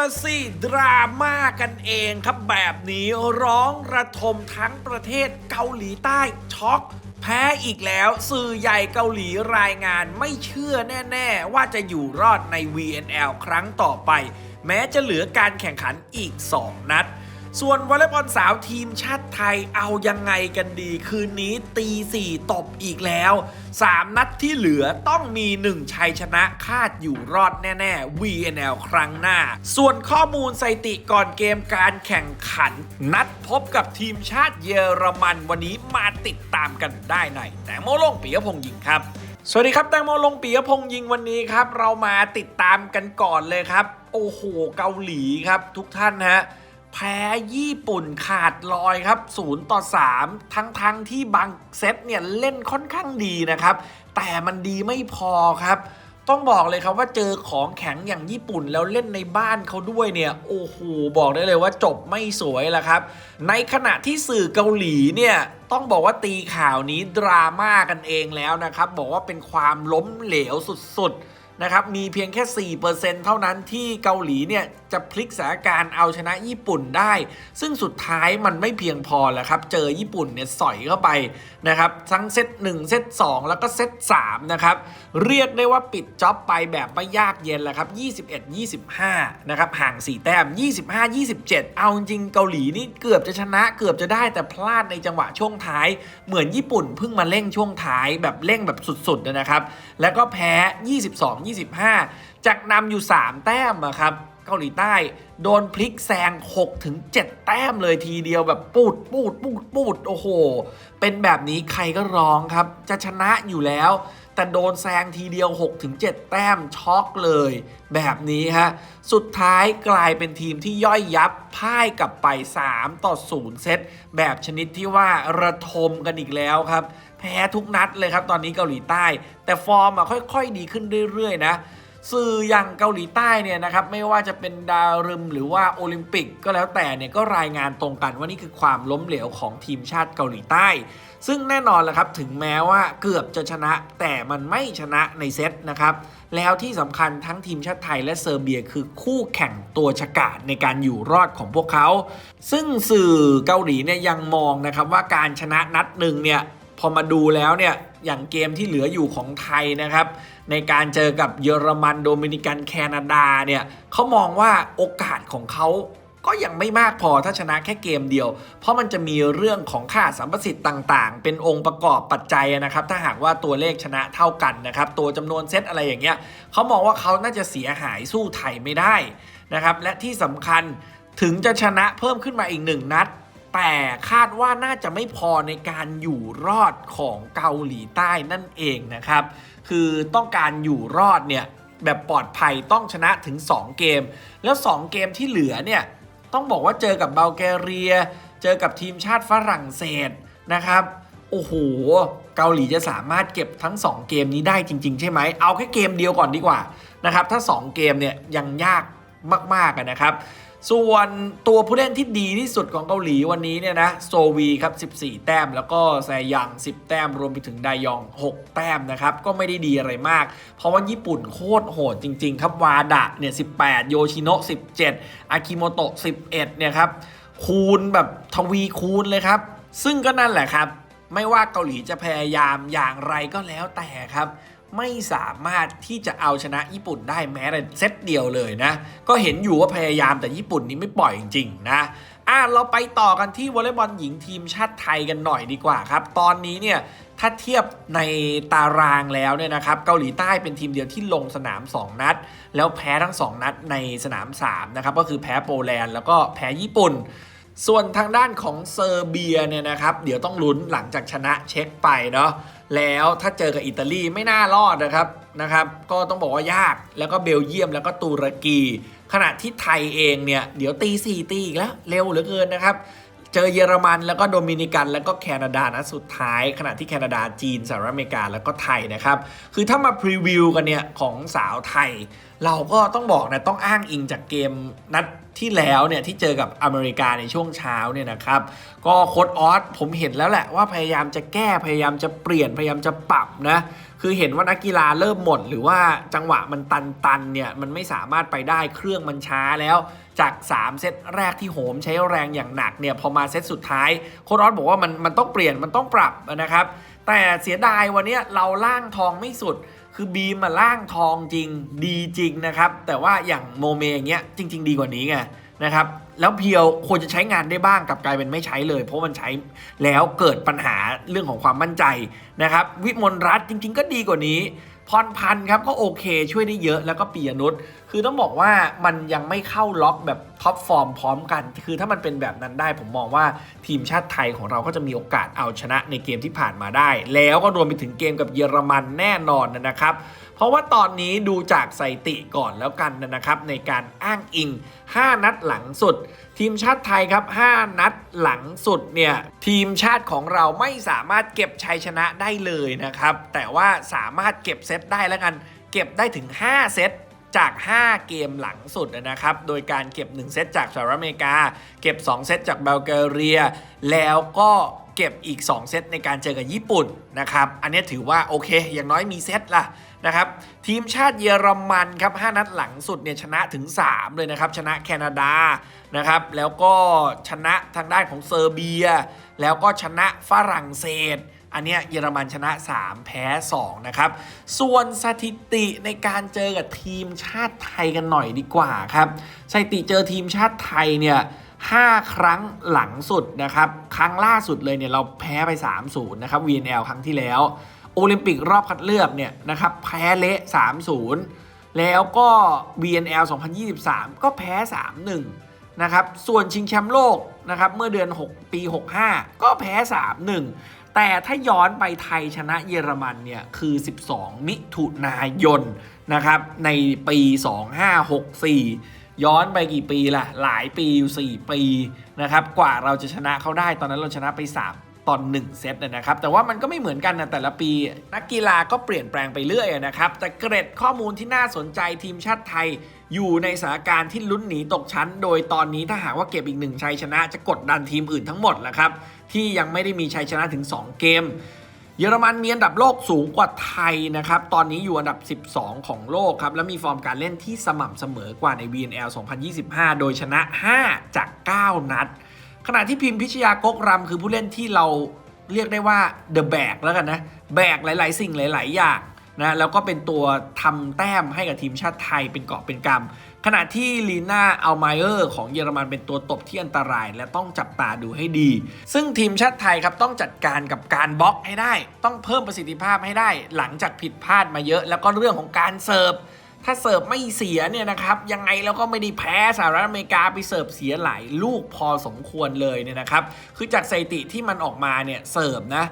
ละสิดราม่ากันเองครับแบบนี้ร้องระทมทั้งประเทศเกาหลีใต้ช็อกแพ้อีกแล้วสื่อใหญ่เกาหลีรายงานไม่เชื่อแน่ ๆ ว่าจะอยู่รอดใน VNL ครั้งต่อไป แม้จะเหลือการแข่งขันอีก 2 นัด ส่วนวอลเลย์บอลสาวทีมชาติไทยเอายังไงกันดีคืนนี้ตีสี่ตบอีกแล้ว 3 นัดที่เหลือต้องมี 1 ชัยชนะคาดอยู่รอดแน่ ๆ VNL ครั้งหน้า ส่วนข้อมูลสถิติก่อนเกมการแข่งขัน นัดพบกับทีมชาติเยอรมันวันนี้มาติดตามกันได้ในแต่โมโลงปิยพงษ์ยิงครับสวัสดีครับแตงโมลงปียพงษ์ยิงวันนี้ครับ เรามาติดตามกันก่อนเลยครับ โอ้โหเกาหลีครับทุกท่านฮะ แพ้ญี่ปุ่นขาดลอยครับ0ต่อ3 ทั้งทั้งที่บางเซตเนี่ยเล่นค่อนข้างดีนะครับ แต่มันดีไม่พอครับ ต้องบอกเลยครับว่าเจอของแข็งอย่างญี่ปุ่นแล้วเล่นในบ้านเขาด้วยเนี่ย โอ้โห บอกได้เลยว่าจบไม่สวยละครับ ในขณะที่สื่อเกาหลีเนี่ยต้องบอกว่าตีข่าวนี้ดราม่ากันเองแล้วนะครับ บอกว่าเป็นความล้มเหลวสุดๆ นะครับ มีเพียงแค่ 4%เท่านั้นที่เกาหลีเนี่ยจะพลิกสถานการณ์เอาชนะญี่ปุ่นได้ ซึ่งสุดท้ายมันไม่เพียงพอแล้วครับ เจอญี่ปุ่นเนี่ยสอยเข้าไปนะครับ ทั้งเซต1เซต2 แล้วก็เซต3นะครับ เรียกได้ว่าปิดจ็อบไปแบบไม่ยากเย็นแล้วครับ 21 25 นะครับ ห่าง 4 แต้ม 25 27 เอาจริงเกาหลีนี่เกือบจะชนะเกือบจะได้แต่พลาดในจังหวะช่วงท้าย เหมือนญี่ปุ่นเพิ่งมาเร่งช่วงท้ายแบบเร่งแบบสุดๆนะครับ แล้วก็แพ้ 22 25 จากนำอยู่ 3 แต้มครับเกาหลีใต้โดนพลิกแซง6ถึง7แต้มเลยทีเดียวแบบปูดปูดปูดปูดโอ้โห เป็นแบบนี้ใครก็ร้องครับ จะชนะอยู่แล้ว แต่โดนแซงทีเดียว6-7แต้มช็อกเลย แบบนี้ฮะ สุดท้ายกลายเป็นทีมที่ย่อยยับพ่ายกลับไป 3 ต่อ 0 เซตแบบชนิดที่ว่าระทมกันอีกแล้วครับ แพ้ทุกนัดเลยครับ ตอนนี้เกาหลีใต้ แต่ฟอร์มอะค่อย ๆ ดีขึ้นเรื่อยๆนะสื่ออย่างเกาหลีใต้เนี่ยนะครับไม่ว่าจะเป็นดาวรึมหรือว่าโอลิมปิกก็แล้วแต่เนี่ยก็รายงานตรงกันว่านี่คือความล้มเหลวของทีมชาติเกาหลีใต้ ซึ่งแน่นอนแหละครับถึงแม้ว่าเกือบจะชนะแต่มันไม่ชนะในเซตนะครับแล้วที่สำคัญทั้งทีมชาติไทยและเซอร์เบียคือคู่แข่งตัวฉกาจในการอยู่รอดของพวกเขา ซึ่งสื่อเกาหลีเนี่ยยังมองนะครับว่าการชนะนัดหนึ่งเนี่ย พอมาดูแล้วเนี่ยอย่างเกมที่เหลืออยู่ของไทยนะครับ ในการเจอกับเยอรมันโดมินิกันแคนาดาเนี่ยเขามองว่าโอกาสของเขาก็ยังไม่มากพอถ้าชนะแค่เกมเดียว เพราะมันจะมีเรื่องของค่าสัมประสิทธิ์ต่างๆ เป็นองค์ประกอบปัจจัยนะครับ ถ้าหากว่าตัวเลขชนะเท่ากันนะครับ ตัวจำนวนเซตอะไรอย่างเงี้ยเขามองว่าเขาน่าจะเสียหายสู้ไทยไม่ได้นะครับ และที่สำคัญถึงจะชนะเพิ่มขึ้นมาอีกหนึ่งนัด แต่คาดว่าน่าจะไม่พอในการอยู่รอดของเกาหลีใต้นั่นเองนะครับ คือต้องการอยู่รอดเนี่ยแบบปลอดภัยต้องชนะถึง 2 เกม แล้ว 2 เกมที่เหลือเนี่ยต้องบอกว่าเจอกับเบลแกเรีย เจอกับทีมชาติฝรั่งเศสนะครับ โอ้โห เกาหลีจะสามารถเก็บทั้ง 2 เกมนี้ได้จริง ๆ ใช่ไหม เอาแค่เกมเดียวก่อนดีกว่านะครับ ถ้า 2 เกมเนี่ยยังยากมากๆนะครับ ส่วนตัวผู้เล่นที่ดีที่สุดของเกาหลีวันนี้เนี่ยนะโซวีครับ 14 แต้ม แล้วก็แซยัง 10 แต้ม รวมไปถึงไดยอง 6 แต้มนะครับ ก็ไม่ได้ดีอะไรมาก เพราะว่าญี่ปุ่นโคตรโหดจริง ๆ ครับวาดะเนี่ย 18 โยชิโนะ 17 อากิโมโตะ 11 เนี่ยครับ คูณแบบทวีคูณเลยครับ ซึ่งก็นั่นแหละครับ ไม่ว่าเกาหลีจะพยายามอย่างไรก็แล้วแต่ครับ ไม่สามารถที่จะเอาชนะญี่ปุ่นได้แม้แต่เซตเดียวเลยนะ ก็เห็นอยู่ว่าพยายามแต่ญี่ปุ่นนี้ไม่ปล่อยจริงๆนะอะเราไปต่อกันที่วอลเลย์บอลหญิงทีมชาติไทยกันหน่อยดีกว่าครับ ตอนนี้เนี่ยถ้าเทียบในตารางแล้วเนี่ยนะครับเกาหลีใต้เป็นทีมเดียวที่ลงสนาม 2 นัด แล้วแพ้ทั้ง 2 นัดในสนาม3นะครับก็คือแพ้โปแลนด์แล้วก็แพ้ญี่ปุ่น ส่วนทางด้านของเซอร์เบียเนี่ยนะครับ เดี๋ยวต้องลุ้นหลังจากชนะเช็คไปเนาะแล้วถ้าเจอกับอิตาลีไม่น่ารอดนะครับนะครับ ก็ต้องบอกว่ายากแล้วก็เบลเยียมแล้วก็ตุรกี ขณะที่ไทยเองเนี่ยเดี๋ยวตีสี่ตีอีกแล้วเร็วเหลือเกินนะครับ เจอเยอรมันแล้วก็โดมินิกันแล้วก็แคนาดานะสุดท้าย ขณะที่แคนาดาจีนสหรัฐอเมริกาแล้วก็ไทยนะครับ คือถ้ามาพรีวิวกันเนี่ยของสาวไทย เราก็ต้องบอกนะต้องอ้างอิงจากเกมนัด ที่แล้วเนี่ยที่เจอกับอเมริกาในช่วงเช้าเนี่ยนะครับก็โค้ดออสผมเห็นแล้วแหละว่าพยายามจะแก้พยายามจะเปลี่ยนพยายามจะปรับนะคือเห็นว่านักกีฬาเริ่มหมด หรือว่าจังหวะมันตันๆเนี่ยมันไม่สามารถไปได้เครื่องมันช้าแล้ว จาก 3 เซตแรกที่โหมใช้แรงอย่างหนักเนี่ยพอมาเซตสุดท้ายโค้ดออสบอกว่ามันมันต้องเปลี่ยนมันต้องปรับนะครับแต่เสียดายวันนี้เราล่างทองไม่สุด คือบีมมาล่างทองจริงดีจริงนะครับ แต่ว่าอย่างโมเมอย่างเงี้ยจริง ๆ ดีกว่านี้ไงนะครับแล้วเพียวควรจะใช้งานได้บ้างกับกลายเป็นไม่ใช้เลย เพราะมันใช้แล้วเกิดปัญหาเรื่องของความมั่นใจนะครับ วิมลรัตจริง ๆ ก็ดีกว่านี้ พรพันธ์ครับก็โอเคช่วยได้เยอะแล้วก็ปียนุชคือต้องบอกว่ามันยังไม่เข้าล็อกแบบท็อปฟอร์มพร้อมกัน คือถ้ามันเป็นแบบนั้นได้ผมมองว่าทีมชาติไทยของเราก็จะมีโอกาสเอาชนะในเกมที่ผ่านมาได้ แล้วก็รวมไปถึงเกมกับเยอรมันแน่นอนนะครับ เพราะว่าตอนนี้ดูจากสถิติก่อนแล้วกันนะครับ ในการอ้างอิง 5 นัดหลังสุด ทีมชาติไทยครับ 5 นัดหลังสุดเนี่ยทีมชาติของเราไม่สามารถเก็บชัยชนะได้เลยนะครับ แต่ว่าสามารถเก็บเซตได้แล้วกัน เก็บได้ถึง 5 เซตจาก 5 เกมหลังสุดนะครับ โดยการเก็บ 1 เซตจากสหรัฐอเมริกา เก็บ 2 เซตจากเบลแกเรีย แล้วก็ เก็บอีก 2 เซตในการเจอกับญี่ปุ่นนะครับ อันนี้ถือว่าโอเค อย่างน้อยมีเซตละนะครับ ทีมชาติเยอรมันครับ 5 นัดหลังสุดเนี่ยชนะถึง 3 เลยนะครับ ชนะแคนาดานะครับ แล้วก็ชนะทางด้านของเซอร์เบีย แล้วก็ชนะฝรั่งเศสอันเนี้ยเยอรมันชนะ 3 แพ้ 2 นะครับ ส่วนสถิติในการเจอกับทีมชาติไทยกันหน่อยดีกว่าครับ สถิติเจอทีมชาติไทยเนี่ย 5 ครั้งหลังสุดนะครับ ครั้งล่าสุดเลยเนี่ยเราแพ้ไป 3-0 นะครับ VNL ครั้งที่แล้ว โอลิมปิกรอบคัดเลือกเนี่ยนะครับแพ้เละ 3-0 แล้วก็ VNL 2023 ก็แพ้ 3-1 นะครับ ส่วนชิงแชมป์โลกนะครับเมื่อเดือน 6 ปี 65 ก็แพ้ 3-1 แต่ถ้าย้อนไปไทยชนะเยอรมันเนี่ยคือ 12 มิถุนายนนะครับในปี 2564 ย้อนไปกี่ปีล่ะ หลายปีอยู่4ปีนะครับ กว่าเราจะชนะเขาได้ตอนนั้นเราชนะไป 3ตอน1เซตนะครับ แต่ว่ามันก็ไม่เหมือนกันนะแต่ละปี นักกีฬาก็เปลี่ยนแปลงไปเรื่อยนะครับ แต่เกร็ดข้อมูลที่น่าสนใจทีมชาติไทย อยู่ในสถานการณ์ที่ลุ้นหนีตกชั้น โดยตอนนี้ถ้าหากว่าเก็บอีกหนึ่งชัยชนะจะกดดันทีมอื่นทั้งหมดแหละครับ ที่ยังไม่ได้มีชัยชนะถึง 2 เกม เยอรมันมีอันดับโลกสูงกว่าไทยนะครับ ตอนนี้อยู่อันดับ 12 ของโลกครับ และมีฟอร์มการเล่นที่สม่ำเสมอกว่าใน VNL 2025 โดยชนะ 5 จาก 9 นัด ขณะที่พิมพิชยากกรำคือผู้เล่นที่เราเรียกได้ว่า The Bag แล้วกันนะ แบกหลาย ๆ สิ่งหลาย ๆ อย่างนะ แล้วก็เป็นตัวทำแต้มให้กับทีมชาติไทยเป็นเกาะเป็นกำ ขณะที่ลีน่าอัลไมเออร์ของเยอรมันเป็นตัวตบที่อันตราย และต้องจับตาดูให้ดี ซึ่งทีมชาติไทยครับต้องจัดการกับการบล็อกให้ได้ ต้องเพิ่มประสิทธิภาพให้ได้ หลังจากผิดพลาดมาเยอะ แล้วก็เรื่องของการเสิร์ฟถ้าเสิร์ฟไม่เสียเนี่ยนะครับยังไงเราก็ไม่ได้แพ้สหรัฐอเมริกาไปเสิร์ฟเสียหลายลูกพอสมควรเลยเนี่ยนะครับคือจากสถิติที่มันออกมาเนี่ยเสิร์ฟนะ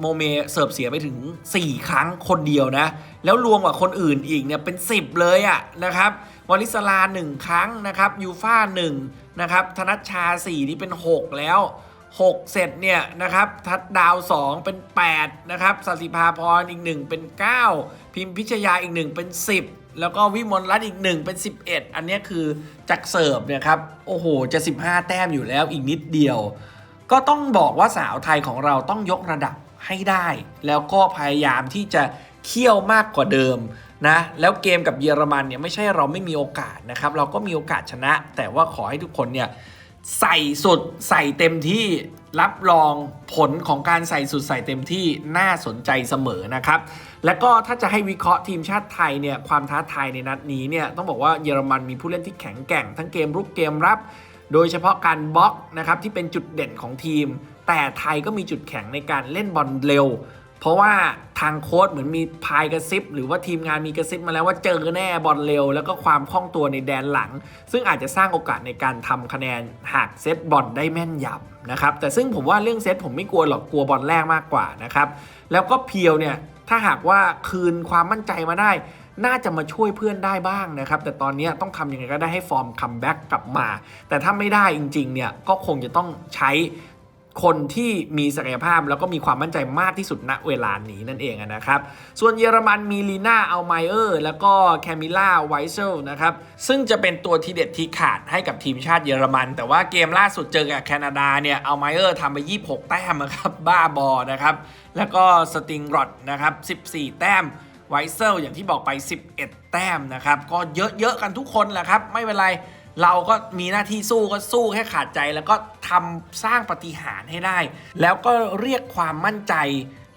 โมเมเสิร์ฟเสียไปถึง 4 ครั้งคนเดียวนะ แล้วรวมกับคนอื่นอีกเนี่ยเป็น 10 เลยอะนะครับวอลิสลา 1 ครั้งนะครับยูฟ่า1นะครับธนัชชา 4 นี่เป็น 6 แล้ว 6 เสร็จเนี่ยนะครับทัดดาว 2 เป็น 8 นะครับสัสิภาพรอีก 1 เป็น 9 พิมพิชยาอีก 1 เป็น 10แล้วก็วิมลรัตน์อีก 1 เป็น 11 อันนี้คือจากเสิร์ฟเนี่ยครับ โอ้โห จะ 15 แต้มอยู่แล้วอีกนิดเดียว ก็ต้องบอกว่าสาวไทยของเราต้องยกระดับให้ได้ แล้วก็พยายามที่จะเคี่ยวมากกว่าเดิมนะแล้วเกมกับเยอรมันเนี่ยไม่ใช่เราไม่มีโอกาสนะครับ เราก็มีโอกาสชนะ แต่ว่าขอให้ทุกคนเนี่ยใส่สุดใส่เต็มที่รับรองผลของการใส่สุดใส่เต็มที่น่าสนใจเสมอนะครับ แล้วก็ถ้าจะให้วิเคราะห์ทีมชาติไทยเนี่ยความท้าทายในนัดนี้เนี่ยต้องบอกว่าเยอรมันมีผู้เล่นที่แข็งแกร่ง ทั้งเกมรุกเกมรับ โดยเฉพาะการบล็อกนะครับที่เป็นจุดเด่นของทีม แต่ไทยก็มีจุดแข็งในการเล่นบอลเร็ว เพราะว่าทางโค้ชเหมือนมีพายกระซิบ หรือว่าทีมงานมีกระซิบมาแล้วว่าเจอแน่บอลเร็ว แล้วก็ความคล่องตัวในแดนหลัง ซึ่งอาจจะสร้างโอกาสในการทำคะแนนหากเซตบอลได้แม่นยำนะครับแต่ซึ่งผมว่าเรื่องเซตผมไม่กลัวหรอกกลัวบอลแรกมากกว่านะครับแล้วก็เพียวเนี่ยถ้าหากว่าคืนความมั่นใจมาได้ น่าจะมาช่วยเพื่อนได้บ้างนะครับ แต่ตอนนี้ต้องทำยังไงก็ได้ให้ฟอร์มคัมแบ็กกลับมา แต่ถ้าไม่ได้จริงๆเนี่ยก็คงจะต้องใช้คนที่มีศักยภาพแล้วก็มีความมั่นใจมากที่สุดณเวลานี้นั่นเองนะครับ ส่วนเยอรมันมีลีน่าอัลไมเออร์แล้วก็แคมิล่าไวเซลนะครับ ซึ่งจะเป็นตัวทีเด็ดทีขาดให้กับทีมชาติเยอรมัน แต่ว่าเกมล่าสุดเจอกับแคนาดาเนี่ยอัลไมเออร์ทำไป 26 แต้มนะครับ บ้าบอนะครับ แล้วก็สติงรอดนะครับ 14 แต้ม ไวเซลอย่างที่บอกไป 11 แต้มนะครับ ก็เยอะ ๆ กันทุกคนแหละครับ ไม่เป็นไรเราก็มีหน้าที่สู้ก็สู้แค่ขาดใจ แล้วก็ทำสร้างปฏิหารให้ได้ แล้วก็เรียกความมั่นใจ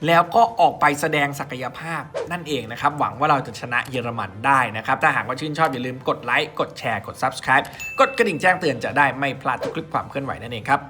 แล้วก็ออกไปแสดงศักยภาพนั่นเองนะครับ หวังว่าเราจะชนะเยอรมันได้นะครับ ถ้าหากว่าชื่นชอบอย่าลืมกดไลค์กดแชร์กด Subscribe กดกระดิ่งแจ้งเตือนจะได้ไม่พลาดทุกคลิปความเคลื่อนไหวนั่นเองครับ